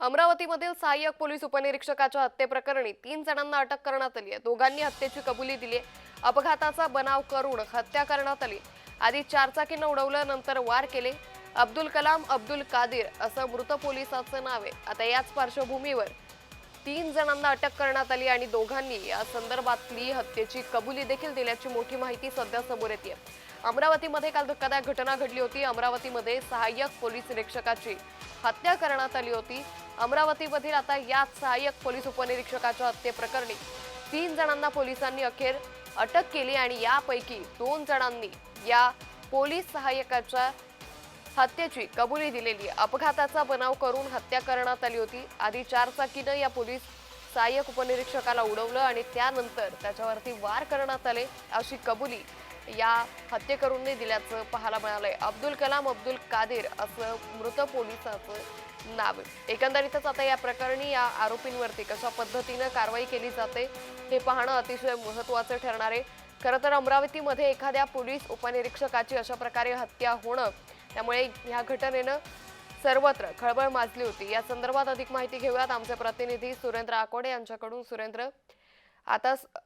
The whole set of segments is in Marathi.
अमरावतीमधील सहाय्यक पोलीस उपनिरीक्षकाच्या हत्येप्रकरणी तीन जणांना अटक करण्यात आली आहे. दोघांनी हत्येची कबुली दिली आहे. अपघाताचा बनाव करून हत्या करण्यात आली आधी चारचाकीनं उडवलं नंतर वार केले. अब्दुल कलाम अब्दुल कादिर असं मृत पोलिसाचं नाव आहे. आता याच पार्श्वभूमीवर तीन जणांना अटक करण्यात आली आणि दोघांनी या संदर्भातली हत्येची कबुली देखील दिल्याची मोठी माहिती सध्या समोर येते. अमरावतीमध्ये काल धक्कादायक घटना घडली होती. अमरावतीमध्ये सहाय्यक पोलीस निरीक्षकाची हत्या करण्यात आली होती. अमरावतीमधील आता याच सहाय्यक पोलीस उपनिरीक्षकाच्या हत्येप्रकरणी तीन जणांना पोलिसांनी अखेर अटक केली आणि यापैकी दोन जणांनी या पोलीस सहाय्यकाच्या हत्येची कबुली दिलेली अपघाताचा बनाव करून हत्या करण्यात आली होती. आधी चारचाकीनं या पोलीस सहाय्यक उपनिरीक्षकाला उडवलं आणि त्यानंतर त्याच्यावरती वार करण्यात आले अशी कबुली या हत्येकरूंनी दिल्याचं पाहायला मिळालंय. अब्दुल कलाम अब्दुल कादिर असं मृत पोलिसाचं नाव एकंदरीतच आता या प्रकरणी या आरोपींवरती कशा पद्धतीनं कारवाई केली जाते हे पाहणं अतिशय महत्वाचं ठरणार आहे. खरं तर अमरावतीमध्ये एखाद्या पोलीस उपनिरीक्षकाची अशा प्रकारे हत्या होणं त्यामुळे ह्या घटनेनं सर्वत्र खळबळ माजली होती. या संदर्भात अधिक माहिती घेऊयात आमचे प्रतिनिधी सुरेंद्र आकोडे यांच्याकडून. सुरेंद्र आता स-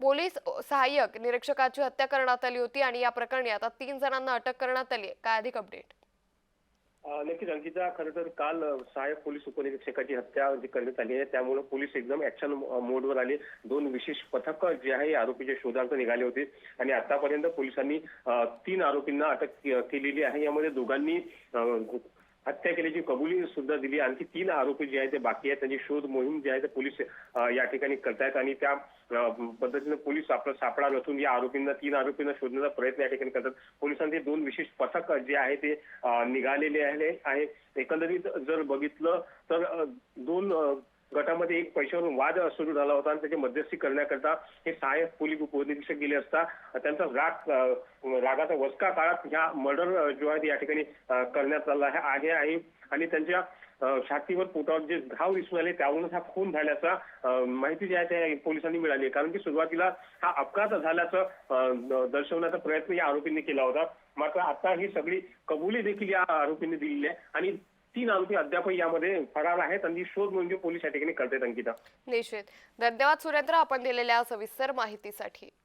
पोलीस सहाय्यक निरीक्षकाची हत्या करण्यात आली होती आणि या प्रकरणी आता तीन जणांना अटक करण्यात आली काय अधिक अपडेट नक्कीच अंकिता खरं तर काल सहाय्यक पोलीस उपनिरीक्षकाची हत्या जी करण्यात आली आहे त्यामुळे पोलीस एकदम ऍक्शन मोडवर आले. दोन विशेष पथक जे आहे आरोपीच्या शोधार्थ निघाले होते. आणि आतापर्यंत पोलिसांनी तीन आरोपींना अटक केलेली आहे. यामध्ये दोघांनी हत्या केल्याची कबुली सुद्धा दिली. आणखी तीन आरोपी जे आहेत ते बाकी आहेत. त्यांची शोध मोहीम जी आहे ते पोलीस या ठिकाणी करतायत आणि त्या पद्धतीनं पद्धतीने पोलीस आपला सापळा नसून या आरोपींना तीन आरोपींना शोधण्याचा प्रयत्न या ठिकाणी करतात. पोलिसांचे दोन विशेष पथक जे आहे ते निघालेले आहे. एकंदरीत जर बघितलं तर दोन गटामध्ये एक पैशावरून वाद सुरू झाला होता आणि त्याची मध्यस्थी करण्याकरता हे सहाय्यक पोलीस उपनिरीक्षक गेले असता. त्यांचा राग रागाचा वसका काळात ह्या मर्डर जो आहे या ठिकाणी करण्यात आला आहे आहे आणि त्यांच्या छातीवर पोटावर जे घाव दिसून आले त्यावरूनच हा खून झाल्याचा माहिती जी आहे त्या पोलिसांनी मिळाली आहे. कारण की सुरुवातीला हा अपघात झाल्याचं दर्शवण्याचा प्रयत्न या आरोपींनी केला होता. मात्र आता ही सगळी कबुली देखील या आरोपींनी दिलेली आहे. आणि तीन आरोपी अद्यापही यामध्ये फरार आहेत आणि शोध म्हणजे पोलीस या ठिकाणी करते अंकिता. निश्चित. धन्यवाद सुरेंद्र. आपण दिलेल्या सविस्तर माहितीसाठी.